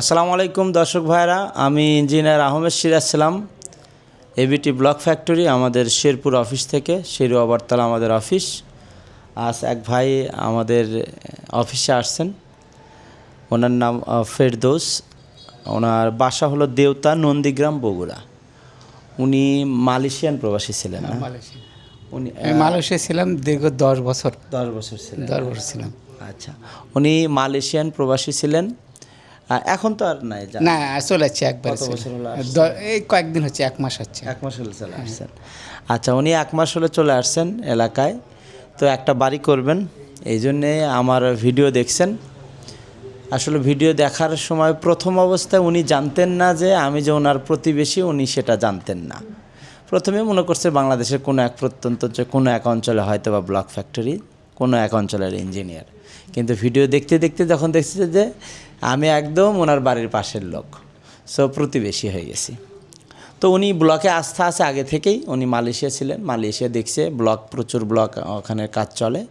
আসসালামু আলাইকুম দর্শক ভাইরা আমি ইঞ্জিনিয়ার আহমেদ সিরাজ সালাম এবিটি ব্লক ফ্যাক্টরি আমাদের শেরপুর অফিস থেকে শেরু আবারতলা আমাদের অফিস। আজ এক ভাই আমাদের অফিসে আসছেন ওনার নাম ফেরদৌস। ওনার বাসা হলো দেওতা নন্দীগ্রাম বগুড়া। উনি মালয়েশিয়ান প্রবাসী ছিলেন মালয়েশিয়া উনি মালয়েশিয়া ছিলাম দীর্ঘ দশ বছর। দশ বছর ছিলেন। দশ বছর ছিলাম। আচ্ছা। উনি মালয়েশিয়ান প্রবাসী ছিলেন এখন তো আর নাই না চলে যাচ্ছে একবার এই কয়েকদিন হচ্ছে এক মাস হচ্ছে। এক মাস হলে চলে আসছেন। আচ্ছা উনি এক মাস হলে চলে আসছেন এলাকায়। তো একটা বাড়ি করবেন। এই জন্যে আমার ভিডিও দেখছেন। আসলে ভিডিও দেখার সময় প্রথম অবস্থায় উনি জানতেন না যে আমি যে ওনার প্রতিবেশী উনি সেটা জানতেন না। প্রথমে মনে করছে বাংলাদেশের কোনো এক প্রত্যন্ত যে কোনো এক অঞ্চলে হয়তো বা ব্লক ফ্যাক্টরি কোনো এক অঞ্চলের ইঞ্জিনিয়ার কিন্তু ভিডিও দেখতে দেখতে যখন দেখছে যে আমি একদম ওনার বাড়ির পাশের লোক। সো প্রতিবেশী হয়ে গেছি। তো উনি ব্লকে আস্থা আছে আগে থেকেই। উনি মালয়েশিয়া ছিলেন। মালয়েশিয়া দেখছে, ব্লক, প্রচুর ব্লক ওখানে কাজ চলে।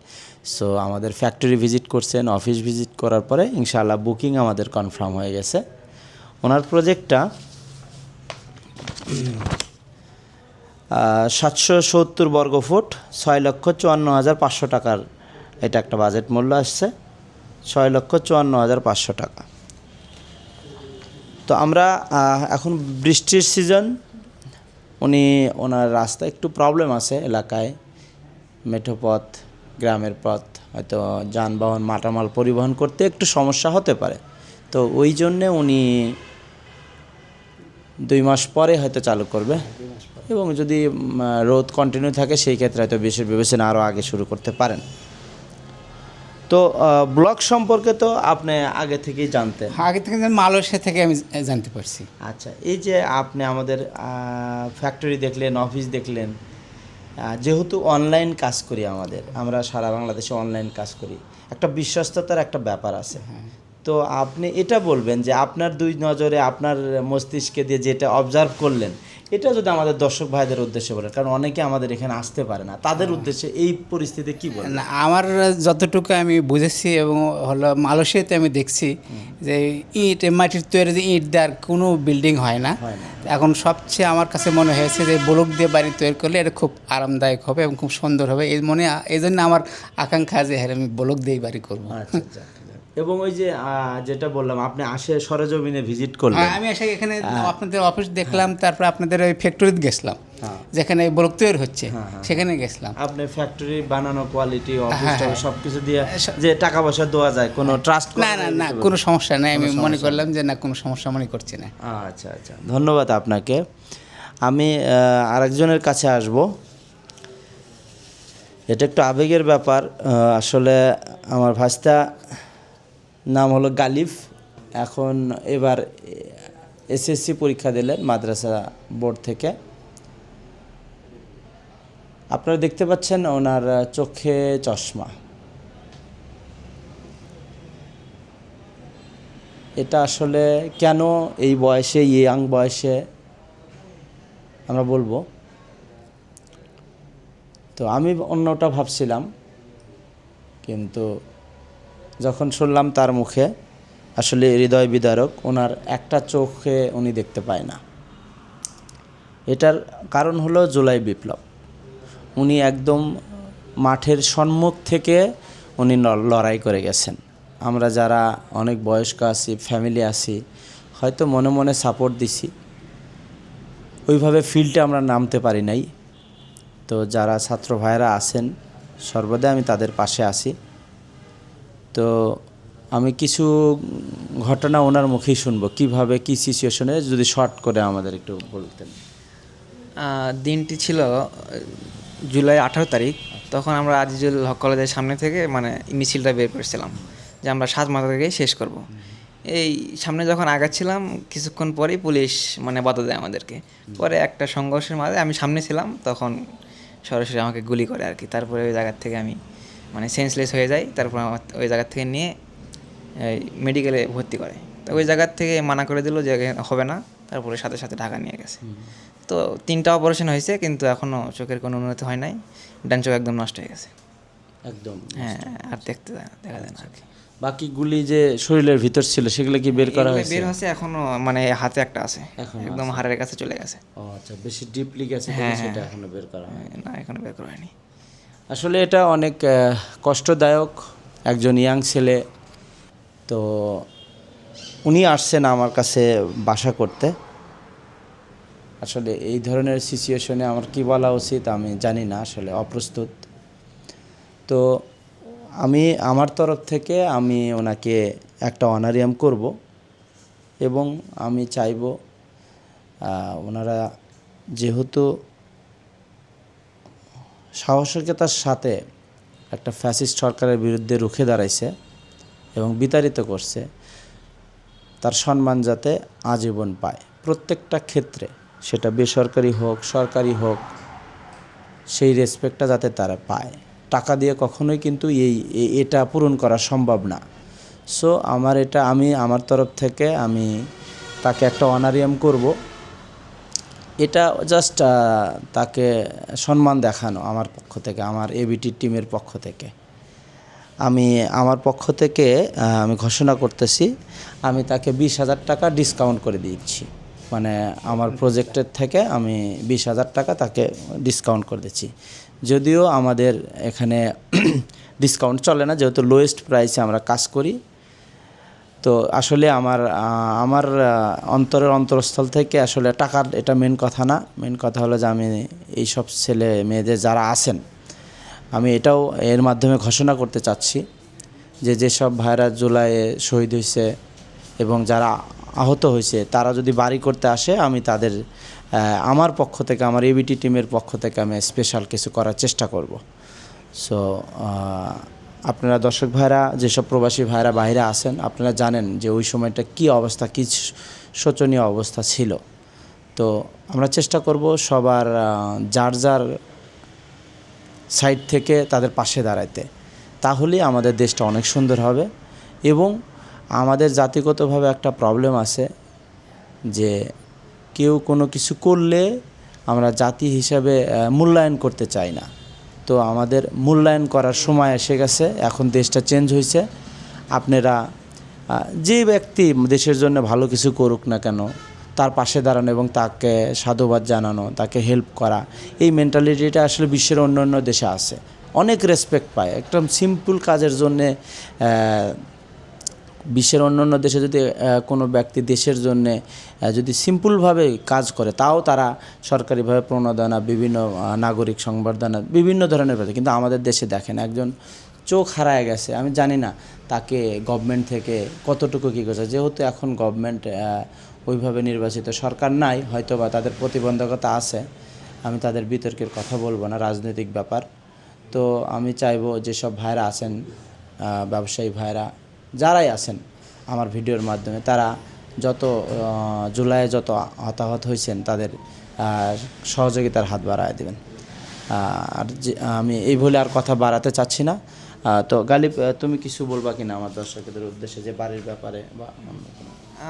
সো আমাদের ফ্যাক্টরি ভিজিট করছেন অফিস ভিজিট করার পরে ইনশাআল্লাহ বুকিং আমাদের কনফার্ম হয়ে গেছে। ওনার প্রজেক্টটা সাতশো সত্তর বর্গ ফুট, ছয় লক্ষ চুয়ান্ন হাজার পাঁচশো টাকার এটা একটা বাজেট মূল্য আসছে ছয় লক্ষ চুয়ান্ন হাজার পাঁচশো টাকা। তো আমরা এখন বৃষ্টির সিজন উনি, ওনার রাস্তা একটু প্রবলেম আছে এলাকায়। মেঠো পথ, গ্রামের পথ, হয়তো যানবাহন, মাটামাল পরিবহন করতে একটু সমস্যা হতে পারে। তো ওই জন্যে উনি দুই মাস পরে হয়তো চালু করবে। এবং যদি রোদ কন্টিনিউ থাকে, সেই ক্ষেত্রে হয়তো বেশি বিবেচনা আরও আগে শুরু করতে পারেন। তো ব্লগ সম্পর্কে তো আপনি আগে থেকেই জানতেন। আগে থেকে মালয়েশিয়া থেকে আমি জানতে পারছি। আচ্ছা এই যে আপনি আমাদের ফ্যাক্টরি দেখলেন অফিস দেখলেন যেহেতু অনলাইন কাজ করি আমাদের আমরা সারা বাংলাদেশে অনলাইন কাজ করি একটা বিশ্বস্ততার একটা ব্যাপার আছে। তো আপনি এটা বলবেন যে আপনার দুই নজরে আপনার মস্তিষ্কে দিয়ে যেটা অবজার্ভ করলেন এটা যদি আমাদের দর্শক ভাইদের উদ্দেশ্যে বলেন কারণ অনেকে আমাদের এখানে আসতে পারে না। তাদের উদ্দেশ্যে এই পরিস্থিতি কি বলেন? না আমার যতটুকু আমি বুঝেছি এবং হলো মালয়েশিয়াতে আমি দেখছি যে ইট মাটির তৈরি যে ইট দেওয়ার কোনো বিল্ডিং হয় না। এখন সবচেয়ে আমার কাছে মনে হয়েছে যে ব্লক দিয়ে বাড়ি তৈরি করলে এটা খুব আরামদায়ক হবে এবং খুব সুন্দর হবে। এই মনে এই জন্য আমার আকাঙ্ক্ষা যে হ্যাঁ আমি ব্লক দিয়েই বাড়ি করব। আচ্ছা আচ্ছা। এবং ওই যে যেটা বললাম আপনি আসে সরজমিনে ভিজিট করলেন। হ্যাঁ, আমি এসে এখানে আপনাদের অফিস দেখলাম তারপর আপনাদের ওই ফ্যাক্টরিতে গেছিলাম যেখানে ব্লক তৈরি হচ্ছে সেখানে গেছিলাম। আপনি ফ্যাক্টরি বানানো কোয়ালিটি অফিস সব কিছু দিয়ে যে টাকা পয়সা দেওয়া যায় কোনো ট্রাস্ট না না না কোনো সমস্যা নেই আমি মনে করলাম যে না কোনো সমস্যা মনে করছি না। আচ্ছা আচ্ছা ধন্যবাদ আপনাকে। আমি আরেকজনের কাছে আসব। এটা একটু আবেগের ব্যাপার আসলে আমার ভাস্তা নাম হলো গালিফ। এখন এবার এসএসসি পরীক্ষা দিলেন মাদ্রাসা বোর্ড থেকে। আপনারা দেখতে পাচ্ছেন ওনার চোখে চশমা। এটা আসলে কেন এই বয়সে, ইয়াং বয়সে আমরা বলব? তো আমি অন্যটা ভাবছিলাম, কিন্তু যখন শুনলাম তার মুখে, আসলে হৃদয় বিদারক, ওনার একটা চোখে উনি দেখতে পায় না। এটার কারণ হলো জুলাই বিপ্লব। উনি একদম মাঠের সম্মুখ থেকে উনি লড়াই করে গেছেন। আমরা যারা অনেক বয়স্ক আছি ফ্যামিলি আছি, হয়তো মনে মনে সাপোর্ট দিছি। ওইভাবে ফিল্ডে আমরা নামতে পারি নাই। তো যারা ছাত্র ভাইরা আছেন, সর্বদা আমি তাদের পাশে আছি। তো আমি কিছু ঘটনা ওনার মুখেই শুনব। কীভাবে, কি সিচুয়েশনে যদি শর্ট করে আমাদের একটু বলতেন। দিনটি ছিল জুলাই আঠারো তারিখ। তখন আমরা আজিজুল হক কলেজের সামনে থেকে মানে মিছিলটা বের করেছিলাম, যে আমরা সাত মাথা থেকেই শেষ করব। এই সামনে যখন আগাচ্ছিলাম, কিছুক্ষণ পরেই পুলিশ মানে বাধা দেয় আমাদেরকে। পরে একটা সংঘর্ষের মাঝে আমি সামনে ছিলাম, তখন সরাসরি আমাকে গুলি করে আর কি। তারপরে ওই জায়গার থেকে আমি মানে সেন্সলেস হয়ে যায় তারপর আমার ওই জায়গার থেকে নিয়ে মেডিকেলে ভর্তি করে। তো ওই জায়গার থেকে মানা করে দিল যে হবে না তারপরে সাথে সাথে ঢাকা নিয়ে গেছে। তো তিনটা অপারেশন হয়েছে কিন্তু এখনও চোখের কোনো উন্নতি হয় নাই ডান চোখ একদম নষ্ট হয়ে গেছে। একদম হ্যাঁ আর দেখতে দেখা যায় না আর কি। বাকিগুলি যে শরীরের ভিতর ছিল সেগুলো কি বের করা হয়েছে? বের হচ্ছে এখনও মানে হাতে একটা আছে। একদম হাড়ের কাছে চলে গেছে। ও আচ্ছা বেশি ডিপলি গেছে হ্যাঁ, সেটা এখনও বের করা হয় না এখনও বের করা হয়নি। আসলে এটা অনেক কষ্টদায়ক একজন ইয়াং ছেলে। তো উনি আসছেন আমার কাছে বাসা করতে। আসলে এই ধরনের সিচুয়েশনে আমার কি বলা উচিত আমি জানি না, আসলে অপ্রস্তুত। তো আমি, আমার তরফ থেকে আমি ওনাকে একটা অনারিয়াম করব এবং আমি চাইব ওনারা যেহেতু সাহসিকতার সাথে একটা ফ্যাসিস্ট সরকারের বিরুদ্ধে রুখে দাঁড়াইছে এবং বিতাড়িত করছে, তার সম্মান যাতে আজীবন পায়। প্রত্যেকটা ক্ষেত্রে সেটা বেসরকারি হোক, সরকারি হোক, সেই রেসপেক্টটা যাতে তারা পায়। টাকা দিয়ে কখনোই কিন্তু এই এটা পূরণ করা সম্ভব না। সো আমার এটা, আমি, আমার তরফ থেকে আমি তাকে একটা অনারিয়াম করব। এটা জাস্ট তাকে সম্মান দেখানো আমার পক্ষ থেকে, আমার এবিটি টিমের পক্ষ থেকে। আমি, আমার পক্ষ থেকে আমি ঘোষণা করতেছি, আমি তাকে বিশ হাজার টাকা ডিসকাউন্ট করে দিচ্ছি। মানে আমার প্রজেক্টের থেকে আমি বিশ হাজার টাকা তাকে ডিসকাউন্ট করে দিচ্ছি। যদিও আমাদের এখানে ডিসকাউন্ট চলে না, যেহেতু লোয়েস্ট প্রাইসে আমরা কাজ করি তো আসলে আমার আমার অন্তরের অন্তরস্থল থেকে আসলে টাকার এটা মেন কথা না। মেন কথা হলো যে আমি এইসব ছেলে মেয়েদের যারা আছেন, আমি এটাও এর মাধ্যমে ঘোষণা করতে চাচ্ছি যে যেসব ভাইরা জুলাইয়ে শহীদ হয়েছে এবং যারা আহত হয়েছে তারা যদি বাড়ি করতে আসে, আমি তাদের আমার পক্ষ থেকে, আমার এবিটি টিমের পক্ষ থেকে আমি স্পেশাল কিছু করার চেষ্টা করব। সো আপনারা দর্শক ভাইরা, যেসব প্রবাসী ভাইরা বাইরে আছেন, আপনারা জানেন যে ওই সময়টা কি অবস্থা, কি শোচনীয় অবস্থা ছিল। তো আমরা চেষ্টা করব সবার যার যার সাইড থেকে তাদের পাশে দাঁড়াইতে। তাহলেই আমাদের দেশটা অনেক সুন্দর হবে এবং আমাদের জাতিগতভাবে একটা প্রবলেম আছে যে কেউ কোনো কিছু করলে আমরা জাতি হিসাবে মূল্যায়ন করতে চাই না। তো আমাদের মূল্যায়ন করার সময় এসে গেছে, এখন দেশটা চেঞ্জ হয়েছে। আপনারা যে ব্যক্তি দেশের জন্য ভালো কিছু করুক না কেন, তার পাশে দাঁড়ানো এবং তাকে সাধুবাদ জানানো, তাকে হেল্প করা, এই মেন্টালিটিটা আসলে বিশ্বের অন্য অন্য দেশে আছে। অনেক রেসপেক্ট পায়। একদম সিম্পল কাজের জন্যে বিশ্বের অন্য অন্য দেশে যদি কোনো ব্যক্তি দেশের জন্যে যদি সিম্পলভাবে কাজ করে, তাও তারা সরকারিভাবে প্রণোদনা, বিভিন্ন নাগরিক সংবর্ধনা, বিভিন্ন ধরনের পাচ্ছে কিন্তু আমাদের দেশে দেখেন, একজন চোখ হারায় গেছে, আমি জানি না তাকে গভর্নমেন্ট থেকে কতটুকু কী করছে। যেহেতু এখন গভর্নমেন্ট ওইভাবে নির্বাচিত সরকার নাই হয়তো বা তাদের প্রতিবন্ধকতা আছে, আমি তাদের বিতর্কের কথা বলব না, রাজনৈতিক ব্যাপার। তো আমি চাইব যেসব ভাইরা আছেন ব্যবসায়ী ভাইরা যারাই আছেন আমার ভিডিওর মাধ্যমে তারা যত জুলাইয়ে যত হতাহত হয়েছেন তাদের সহযোগিতার হাত বাড়ায় দেবেন। আর যে আমি এই বলে আর কথা বাড়াতে চাচ্ছি না। তো গালিব তুমি কিছু বলবা কিনা আমার দর্শকদের উদ্দেশ্যে যে বাড়ির ব্যাপারে বা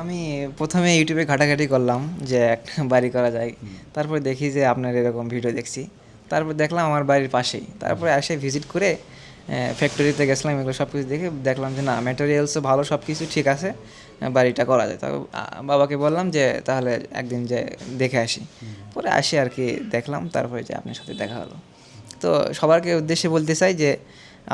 আমি প্রথমে ইউটিউবে ঘাটাঘাটি করলাম যে একটা বাড়ি করা যায়। তারপর দেখি যে আপনার এরকম ভিডিও দেখছি। তারপর দেখলাম আমার বাড়ির পাশেই। তারপরে এসে ভিজিট করে ফ্যাক্টরিতে গেছিলাম এগুলো সব কিছু দেখে দেখলাম যে না ম্যাটেরিয়ালসও ভালো সব কিছু ঠিক আছে বাড়িটা করা যায়। তবে বাবাকে বললাম যে তাহলে একদিন যে দেখে আসি। পরে আসি আর কি দেখলাম তারপরে যে আপনার সাথে দেখা হলো। তো সবারকে উদ্দেশ্যে বলতে চাই যে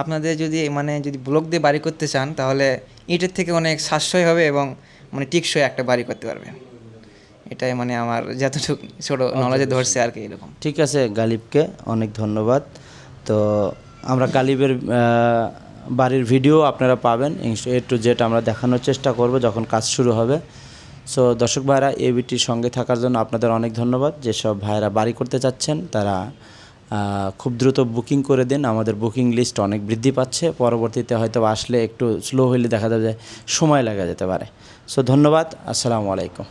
আপনাদের যদি মানে যদি ব্লক দিয়ে বাড়ি করতে চান তাহলে ইটের থেকে অনেক সাশ্রয় হবে এবং মানে টিকসই একটা বাড়ি করতে পারবে এটাই মানে আমার যতটুকু ছোটো নলেজে ধরছে আর কি এরকম। ঠিক আছে গালিবকে অনেক ধন্যবাদ। তো আমরা গালিবের বাড়ির ভিডিও আপনারা পাবেন। এ টু জেড আমরা দেখানোর চেষ্টা করব যখন কাজ শুরু হবে। সো দর্শক ভাইরা এবিটির সঙ্গে থাকার জন্য আপনাদের অনেক ধন্যবাদ। যেসব ভাইরা বাড়ি করতে চাচ্ছেন, তারা খুব দ্রুত বুকিং করে দিন। আমাদের বুকিং লিস্ট অনেক বৃদ্ধি পাচ্ছে। পরবর্তীতে হয়তো আসলে একটু স্লো হইলে দেখা যাবে সময় লাগা যেতে পারে। সো ধন্যবাদ। আসসালামু আলাইকুম।